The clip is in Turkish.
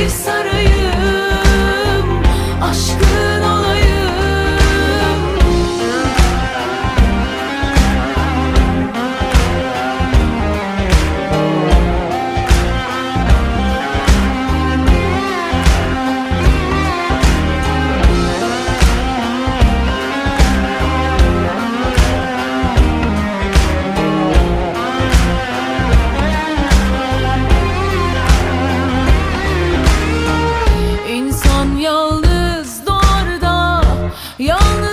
If so Yalnız